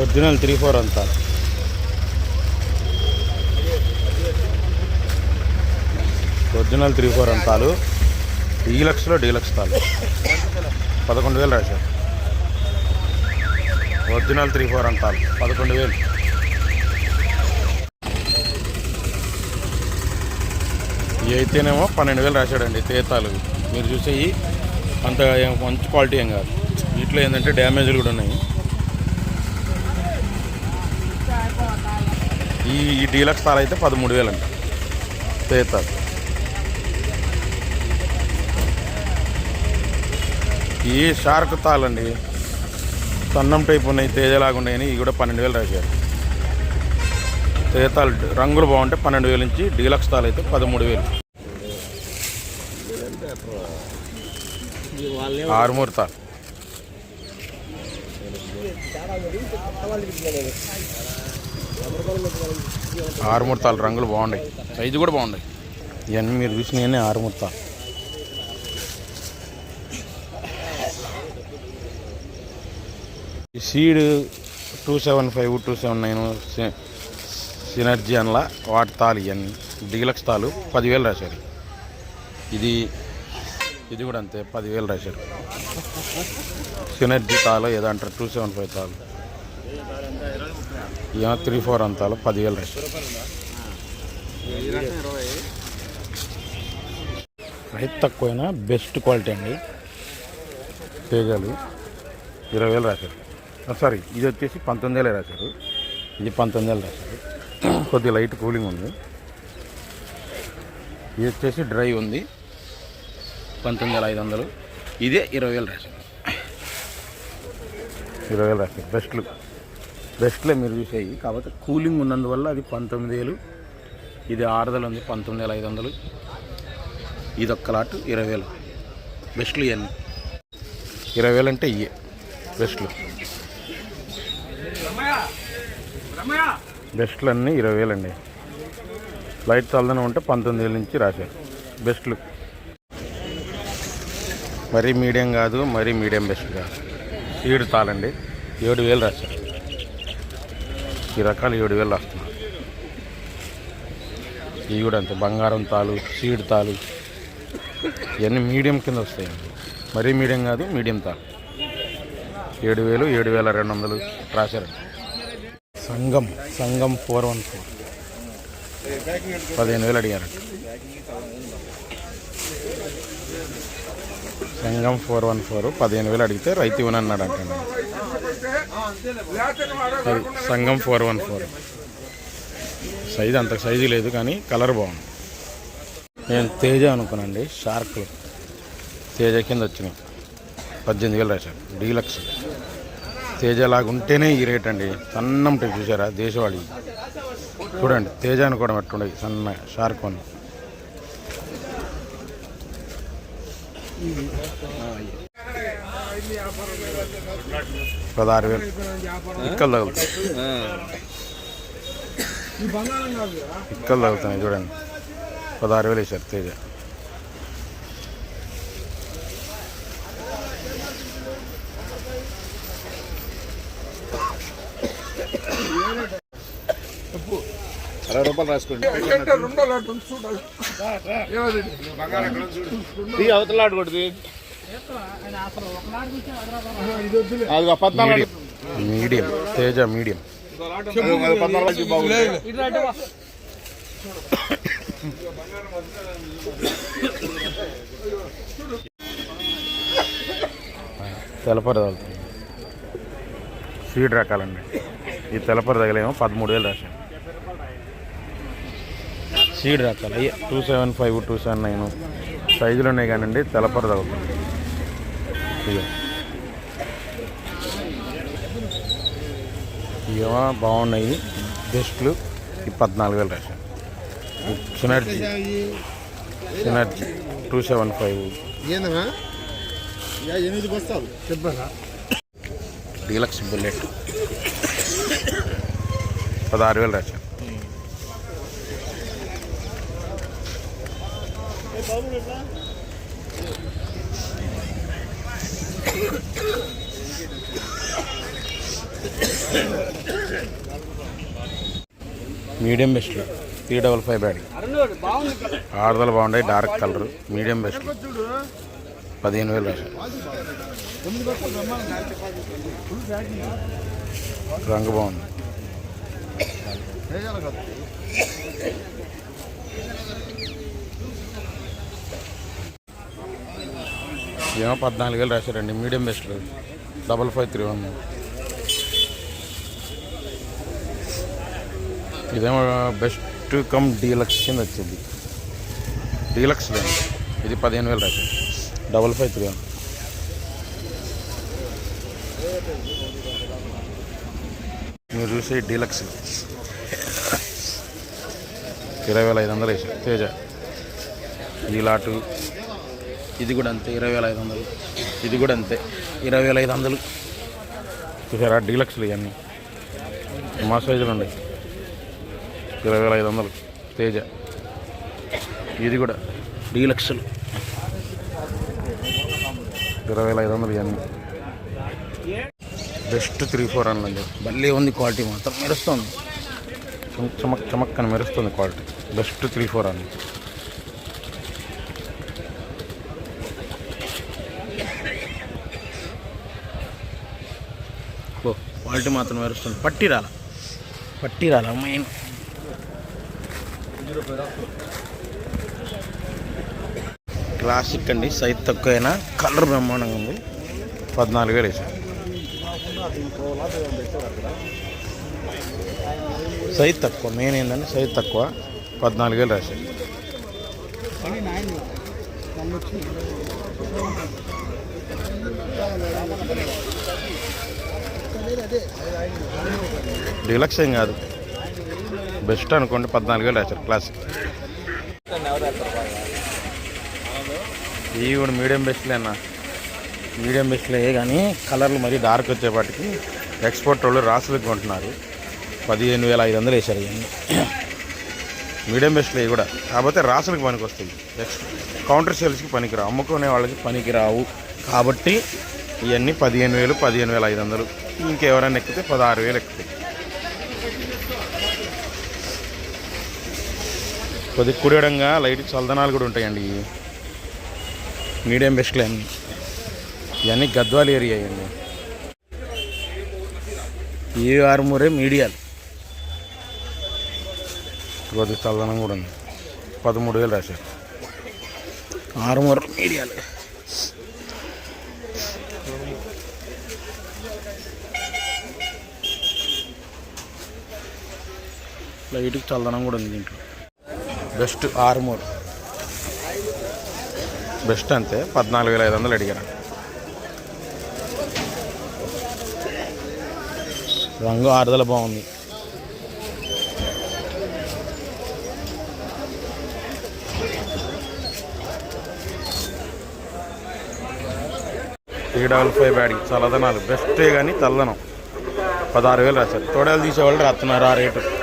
Original three four అంతా. Original three four అంతాలు. డీలక్స్లో డీలక్స్ తాలు. పదకొండు వేలు రాశారు. ఒరిజినల్ త్రీ ఫోర్ అంతాలు. పదకొండు వేలు. అయితేనేమో పన్నెండు వేలు రాశాడండి తేతాలు. మీరు చూసేవి అంత మంచి క్వాలిటీ ఏం కాదు. వీటిలో ఏంటంటే డ్యామేజ్లు కూడా ఉన్నాయి. ఈ ఈ డీలక్స్ తార అయితే పదమూడు వేలు అంట. తేతాలు ఈ షార్క్ తాళండి సన్నం టైప్ ఉన్నాయి తేజలాగా ఉన్నాయని ఇవి కూడా పన్నెండు వేలు రాశారు. తేతాలు రంగులు బాగుంటే పన్నెండు వేలు నుంచి డీలక్స్ తాళ అయితే పదమూడు వేలు. ఆరుమూరు తాళ. ఆరుమూరు తాళ్ళు రంగులు బాగున్నాయి. సైజు కూడా బాగున్నాయి. ఇవన్నీ మీరు చూసినవన్నీ ఆరుమూరు తాళ్ళు ఈ seed two seven five two seven nine Synergy అనలా వాటి తాలు ఇవన్నీ. డీలక్స్ తాలు పదివేలు రాశారు. ఇది ఇది కూడా అంతే పదివేలు రాశారు. సినర్జీ తాలు ఏదో అంటారు టూ సెవెన్ ఫైవ్ తాలు. ఇక త్రీ ఫోర్ అంతాలు పదివేలు రాశారు రైతు తక్కువైనా బెస్ట్ క్వాలిటీ అండి. తేజాలు ఇరవై వేలు రాశారు సారీ ఇది వచ్చేసి పంతొమ్మిది వేలే రాశారు. ఇది పంతొమ్మిది వేలు రాశారు. కొద్దిగా లైట్ కూలింగ్ ఉంది. ఇది వచ్చేసి డ్రై ఉంది. పంతొమ్మిది వేల ఐదు వందలు. ఇదే ఇరవై వేలు రాశారు. ఇరవై వేలు రాశారు బెస్ట్లు బెస్ట్లే మీరు చూసేవి కాకపోతే కూలింగ్ ఉన్నందువల్ల అది పంతొమ్మిది వేలు ఇది ఆరుదల ఉంది పంతొమ్మిది వేల ఐదు వందలు ఇది ఒక్క లాట్ ఇరవై వేలు. బెస్ట్లు ఇవన్నీ ఇరవై వేలు అంటే ఇవే బెస్ట్లు బెస్ట్లు అన్నీ ఇరవై వేలు అండి లైట్ చల్లదనం ఉంటే పంతొమ్మిది వేల నుంచి రాశారు బెస్ట్లు మరీ మీడియం కాదు మరీ మీడియం బెస్ట్ కాదు ఈడు తాళండి ఏడు వేలు రాశారు. ఈ రకాలు ఏడు వేలు రాస్తున్నారు ఇవి కూడా అంతే బంగారం తాలు సీడ్ తాలు ఇవన్నీ మీడియం కింద వస్తాయండి మరీ మీడియం కాదు మీడియం తాలు. ఏడు వేలు ఏడు వేల రెండు వందలు రాశారండి. సంఘం సంఘం ఫోర్ వన్ ఫోర్. పదిహేను వేలు అడిగారంట సంఘం ఫోర్ వన్ ఫోర్ పదిహేను వేలు అడిగితే రైతు ఇవ్వనన్నాడు Sangam four one four. Size అంత సైజు లేదు కానీ కలర్ బాగుంది. నేను తేజ అనుకున్నాండి షార్క్. తేజ కింద వచ్చినాయి. పద్దెనిమిది వేలు రాశాడు డీలక్స్. తేజ ఉంటేనే ఈ రేట్ అండి. సన్నం టైప్ చూసారా దేశవాళి. చూడండి తేజ అనుకోవడం ఎట్టుండే సన్న షార్క్ అని. పదహారు వేలు ఇక్కలు తగులుతాయి ఇక్కలు తగులుతున్నాయి చూడండి పదహారు వేలు వేశారు తేజ అరవై రూపాయలు రాసుకోండి ఈ అవతల ఆడు కొడుతుంది అది పద్నాలుగు మీడియం. తేజ మీడియం. తెలపర తగులుతుంది సీడ్ రకాలండి. ఈ తెలపర తగలేమో పదమూడు వేలు రాశాను సీడ్ రకాలు. అయ్యే two seven five two seven nine సైజులు ఉన్నాయి కానండి తెలపర తగులుతుంది ఇక ఇవేమో బాగున్నాయి. బెస్ట్లు. ఈ పద్నాలుగు వేలు రాశాను synergy. Synergy two seven five. ఏందమ్మా? ఎనిమిది బస్తాలు. చెప్పారా డీలక్స్ బుల్లెట్. పదహారు వేలు రాశాను మీడియం బెస్ట్లో త్రీ డబల్ ఫైవ్ బ్యాడ్. ఆడదలు బాగుంటాయి డార్క్ కలర్. Medium best. పదిహేను వేలు రంగు బాగుంది. ఏమో పద్నాలుగు వేలు రాశారండి. Medium best double five three one. ఇదేమో బెస్ట్ కమ్ డీలక్స్ కింద వచ్చింది. డీలక్స్ లేదు ఇది పదిహేను వేలు రాశారు. Double five three one. మీరు చూసే డీలక్స్. ఇరవై వేల ఐదు వందలు వేసారు తేజ. ఈ లాటు. ఇది కూడా అంతే ఇరవై వేల ఐదు వందలు. ఇది కూడా అంతే ఇరవై వేల ఐదు వందలు. చూసారా? డీలక్స్లు ఇవన్నీ. మా సైజులు ఉన్నాయి. ఇరవై వేల ఐదు వందలు. తేజ. ఇది కూడా డీలక్స్లు. ఇరవై వేల ఐదు వందలు ఇవన్నీ. బెస్ట్ త్రీ ఫోర్ అండి. భలే ఉంది క్వాలిటీ మాత్రం. మెరుస్తుంది. చమక్ చమక్ అని మెరుస్తుంది క్వాలిటీ. బెస్ట్ త్రీ ఫోర్ అండి క్వాలిటీ మాత్రం వస్తుంది పట్టి రాల. పట్టి రాల మెయిన్ క్లాసిక్ అండి సైజ్ తక్కువైనా కలర్ బ్రహ్మాండంగా ఉంది. పద్నాలుగు వేలు వేసాను సైజ్ తక్కువ మెయిన్ ఏంటంటే సైజ్ తక్కువ పద్నాలుగు వేలు రాశాను డిలక్స్ ఏం కాదు. బెస్ట్ అనుకోండి పద్నాలుగు వేలు వేసారు క్లాసిక్ ఇవి కూడా మీడియం బెస్ట్లేనా మీడియం బెస్ట్లే కానీ కలర్లు మరీ డార్క్ వచ్చేపాటికి ఎక్స్పోర్ట్ వాళ్ళు రాసులకు కొంటున్నారు. పదిహేను వేల ఐదు వందలు వేశారు ఇవన్నీ. మీడియం బెస్ట్లే కూడా. కాకపోతే రాసులకు పనికి వస్తాయి. ఎక్స్ కౌంటర్ సేల్స్కి పనికిరావు అమ్ముకునే వాళ్ళకి పనికిరావు కాబట్టి ఇవన్నీ పదిహేను వేలు పదిహేను వేల ఐదు వందలు. ఇంకెవరైనా ఎక్కితే పదహారు వేలు ఎక్కుతాయి కొద్ది కుడియడంగా లైట్ చల్దనాలు కూడా ఉంటాయండి. మీడియం బెస్ట్ అన్నీ ఇవన్నీ గద్వాల్ ఏరియా అండి. ఈ ఆరుమూరే మీడియాలు. కొద్ది చల్లదనం కూడా ఉంది. పదమూడు వేలు రాశారు. ఆరుమూర మీడియాలు. లైట్కి చల్లదనం కూడా ఉంది దీంట్లో. బెస్ట్ ఆర్మూర్. బెస్ట్ అంతే పద్నాలుగు వేల ఐదు వందలు అడిగారు. రంగు ఆరుదల బాగుంది. త్రీ డబల్ ఫైవ్ బ్యాడీ చల్లదనాలు. బెస్టే కానీ చల్లదనం. పదహారు వేలు రాశారు. తోడేలు తీసేవాళ్ళు రాస్తున్నారు ఆ రేటు.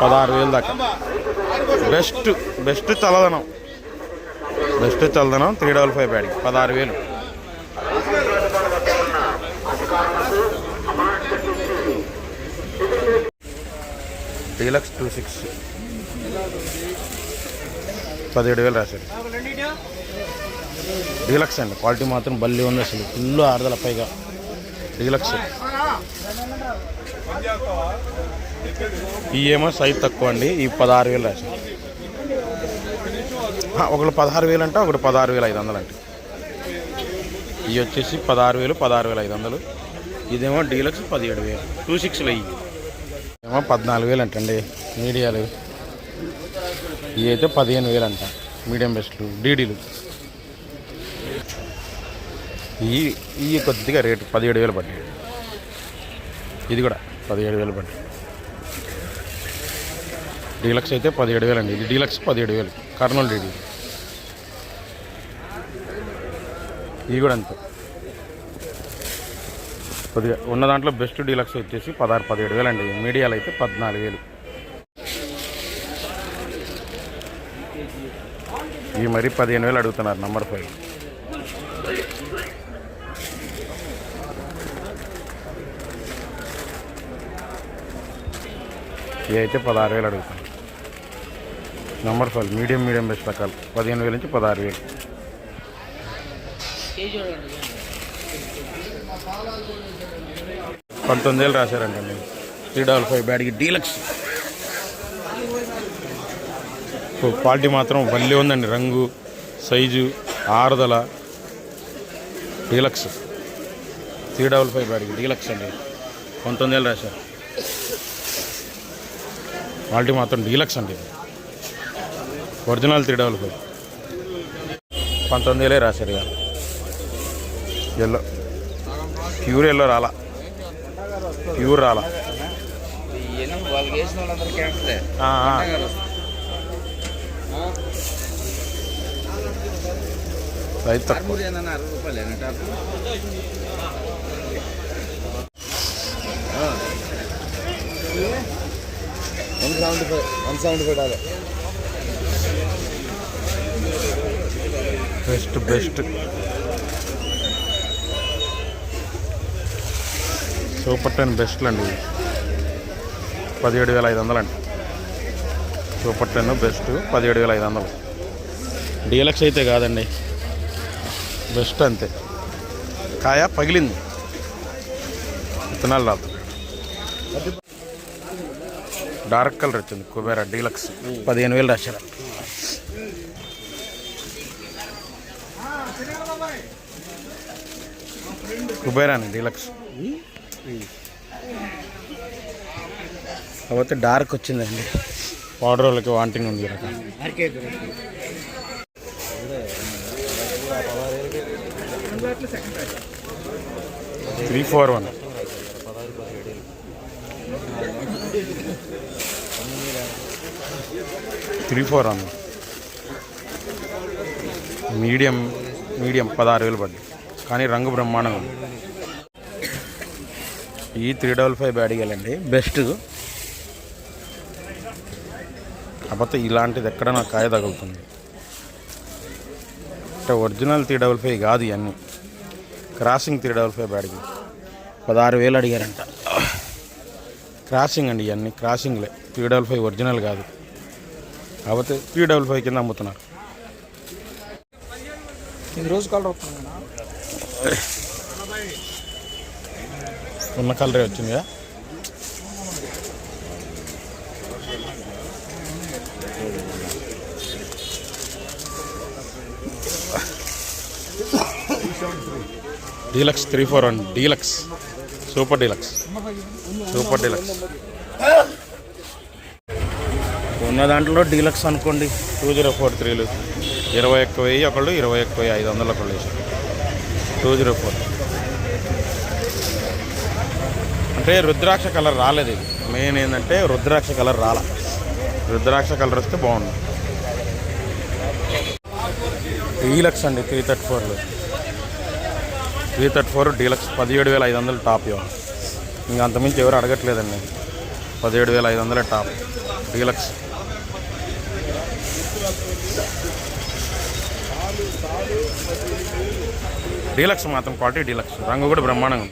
పదహారు వేలు దాకా. బెస్ట్ బెస్ట్ చల్లదనం బెస్ట్ చల్లదనం త్రీ డబల్ ఫైవ్ బ్యాడీ పదహారు వేలు. Deluxe two six. పదిహేడు వేలు రాశాడు. డీలక్స్ అండి. క్వాలిటీ మాత్రం బల్లి ఉంది అసలు. ఫుల్ ఆరుదల పైగా. డీలక్స్. ఏమో సైజ్ తక్కువ అండి. ఈ పదహారు వేలు ఆ, ఒకళ్ళు పదహారు వేలు అంటే ఒకటి పదహారు వేల ఐదు వందలు అంటే ఇవి వచ్చేసి పదహారు వేలు పదహారు వేల ఐదు వందలు. ఇదేమో డీలక్స్ పదిహేడు వేలు. టూ సిక్స్లు అయ్యి ఏమో పద్నాలుగు వేలు అంటండి మీడియాలు. ఇవి అయితే పదిహేను వేలు అంట. మీడియం బెస్ట్లు డీడీలు. ఈ ఈ కొద్దిగా రేటు పదిహేడు వేలు పడ్డాయి. ఇది కూడా పదిహేడు వేలు పడ్డాయి డీలక్స్ అయితే పదిహేడు వేలు అండి ఇది డీలక్స్ పదిహేడు వేలు. కర్నూలు డీడీ ఇది కూడా అంతే. కొద్దిగా ఉన్న దాంట్లో బెస్ట్ డీలక్స్ వచ్చేసి పదహారు పదిహేడు వేలు అండి మీడియాలు అయితే పద్నాలుగు వేలు. ఇవి మరీ పదిహేను వేలు అడుగుతున్నారు నంబర్ ఫైవ్. ఇవి అయితే పదహారు వేలు అడుగుతాను number five medium medium best రకాలు పదిహేను వేల నుంచి పదహారు వేలు. పంతొమ్మిది వేలు రాశారంటండి త్రీ డబల్ ఫైవ్ బ్యాడ్కి డీలక్స్. క్వాలిటీ మాత్రం భలే ఉందండి. రంగు సైజు ఆరుదల. డీలక్స్. త్రీ డబల్ ఫైవ్ బ్యాడ్కి డీలక్స్ అండి. పంతొమ్మిది వేలు రాశారు. క్వాలిటీ మాత్రం డీలక్స్ అండి. Original three five. పంతొమ్మిది వేలే రాశారు ఇక. ఎల్లో. ప్యూర్ ఎల్లో రాలా. ప్యూర్ రాలా. రైతు తక్కువ. One seventy five one seventy five dollar best best super ten బెస్ట్లు అండి. పదిహేడు వేల ఐదు వందలు అండి సూపర్ టెన్ బెస్ట్ పదిహేడు వేల ఐదు వందలు. డీలక్స్ అయితే కాదండి. బెస్ట్ అంతే. కాయ పగిలింది. విత్తనాలు రాదు. డార్క్ కలర్ వచ్చింది కుబేరా డీలక్స్. పదిహేను వేలు రాశారు. కుబేరాని డీలక్స్. కాకపోతే డార్క్ వచ్చిందండి. పౌడర్ వాళ్ళకి వాంటింగ్ ఉంది కనుక three four one. Three four one medium medium పదహారు వేలు పడ్డాయి కానీ రంగు బ్రహ్మాండంగా ఉంది. ఈ త్రీ డబల్ ఫైవ్ బ్యాడిగలండి బెస్ట్. కాకపోతే ఇలాంటిది ఎక్కడ నాకు కాయ తగులుతుంది. అంటే ఒరిజినల్ త్రీ డబల్ ఫైవ్ కాదు ఇవన్నీ క్రాసింగ్ త్రీ డబల్ ఫైవ్ బ్యాడిగి పదహారు వేలు అడిగారంట. క్రాసింగ్ అండి ఇవన్నీ క్రాసింగ్లే. త్రీ డబల్ ఫైవ్ ఒరిజినల్ కాదు. కాకపోతే త్రీ డబల్ ఫైవ్ కింద అమ్ముతున్నారు. రోజు కలర్ ఉన్న కలరే వచ్చిందిగా? Deluxe three four one deluxe super deluxe super deluxe ఉన్న దాంట్లో డీలక్స్ అనుకోండి. టూ జీరో ఫోర్ త్రీలు ఇరవై ఒక్క వెయ్యి ఒకళ్ళు ఇరవై ఒక్క వెయ్యి ఐదు వందలు ఒకళ్ళు వేసారు. టూ జీరో ఫోర్ అంటే రుద్రాక్ష కలర్ రాలేదు ఇది. మెయిన్ ఏంటంటే రుద్రాక్ష కలర్ రాల. రుద్రాక్ష కలర్ వస్తే బాగుంది డీలక్స్ అండి త్రీ థర్టీ ఫోర్లో త్రీ థర్టీ ఫోర్ డీలక్స్ పదిహేడు వేల ఐదు వందలు టాప్ ఇవ్వాలి ఇంకా అంతమించి ఎవరు అడగట్లేదండి. పదిహేడు వేల ఐదు వందలే టాప్. డీలక్స్ డీలక్స్ మాత్రం క్వాలిటీ డీలక్స్. రంగు కూడా బ్రహ్మాండంగా